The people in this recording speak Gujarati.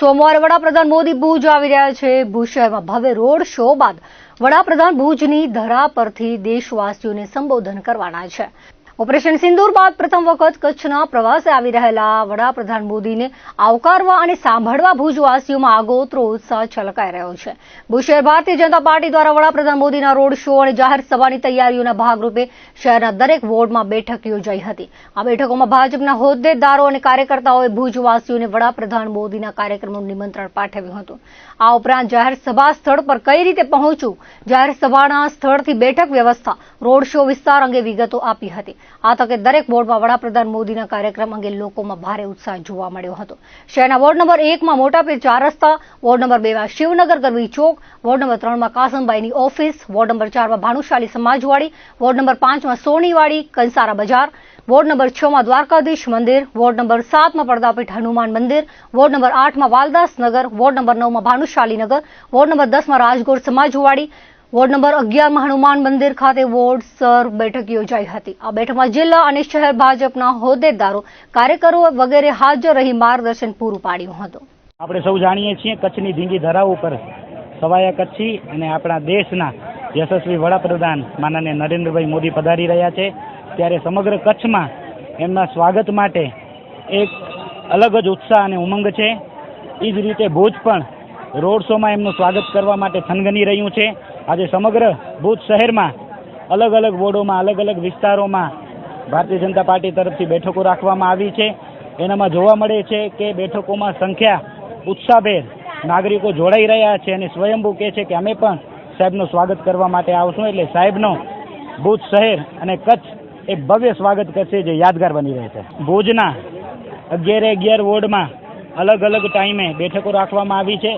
સોમવારે વડાપ્રધાન મોદી ભુજ આવી રહ્યા છે. ભુજ શહેરમાં ભવ્ય રોડ શો બાદ વડાપ્રધાન ભુજની ધરા પરથી દેશવાસીઓને સંબોધન કરવાના છે. ઓપરેશન સિંદૂર બાદ પ્રથમ વખત કચ્છના પ્રવાસે આવી રહેલા વડાપ્રધાન મોદીને આવકારવા અને સાંભળવા ભુજવાસીઓમાં આગોતરો ઉત્સાહ છલકાઈ રહ્યો છે. ભુજ ભારતીય જનતા પાર્ટી દ્વારા વડાપ્રધાન મોદીના રોડ શો અને જાહેર સભાની તૈયારીઓના ભાગરૂપે શહેરના દરેક વોર્ડમાં બેઠક યોજાઈ હતી. આ બેઠકોમાં ભાજપના હોદ્દેદારો અને કાર્યકર્તાઓએ ભુજવાસીઓને વડાપ્રધાન મોદીના કાર્યક્રમનું નિમંત્રણ પાઠવ્યું હતું. આ ઉપરાંત જાહેર સભા સ્થળ પર કઈ રીતે પહોંચવું? જાહેર સભાના સ્થળથી બેઠક વ્યવસ્થા, રોડ શો વિસ્તાર અંગે વિગતો આપી હતી. આ તકે દરેક વોર્ડમાં વડાપ્રધાન મોદીના કાર્યક્રમ અંગે લોકોમાં ભારે ઉત્સાહ જોવા મળ્યો હતો શહેરના વોર્ડ નંબર એકમાં મોટાપીર ચાર રસ્તા વોર્ડ નંબર બેમાં શિવનગર ગરવી ચોક વોર્ડ નંબર ત્રણમાં કાસમબાઈની ઓફિસ વોર્ડ નંબર ચારમાં ભાનુશાલી સમાજવાડી વોર્ડ નંબર પાંચમાં સોનીવાડી કંસારા બજાર વોર્ડ નંબર છમાં દ્વારકાધીશ મંદિર વોર્ડ નંબર સાતમાં પડદાપીઠ હનુમાન મંદિર વોર્ડ નંબર આઠમાં વાલદાસનગર વોર્ડ નંબર નવમાં ભાનુશાલીનગર વોર્ડ નંબર દસમાં રાજગોર સમાજવાડી વોર્ડ નંબર અગિયારમાં હનુમાન મંદિર ખાતે વોર્ડ સર બેઠક યોજાઈ હતી. આ બેઠકમાં જિલ્લા અને શહેર ભાજપના હોદ્દેદારો, કાર્યકરો વગેરે હાજર રહી માર્ગદર્શન પૂરું પાડ્યું હતું. આપણે સૌ જાણીએ છીએ કચ્છની ધીંગી ધરા ઉપર સવાયા કચ્છી અને આપણા દેશના યશસ્વી વડાપ્રધાન માનનીય નરેન્દ્રભાઈ મોદી પધારી રહ્યા છે. ત્યારે સમગ્ર કચ્છમાં એમના સ્વાગત માટે એક અલગ જ ઉત્સાહ અને ઉમંગ છે. એ જ રીતે ભુજ પણ રોડ શોમાં એમનું સ્વાગત કરવા માટે થનગની રહ્યું છે. આજે સમગ્ર ભુજ શહેરમાં અલગ અલગ વોર્ડોમાં, અલગ અલગ વિસ્તારોમાં ભારતીય જનતા પાર્ટી તરફથી બેઠકો રાખવામાં આવી છે. એનામાં જોવા મળે છે કે બેઠકોમાં સંખ્યા ઉત્સાહભેર નાગરિકો જોડાઈ રહ્યા છે અને સ્વયંભૂ કહે છે કે અમે પણ સાહેબનું સ્વાગત કરવા માટે આવશું એટલે સાહેબનો ભુજ શહેર અને કચ્છ એ ભવ્ય સ્વાગત કરશે જે યાદગાર બની રહેશે ભુજના અગિયારે અગિયાર વોર્ડમાં અલગ અલગ ટાઈમે બેઠકો રાખવામાં આવી છે.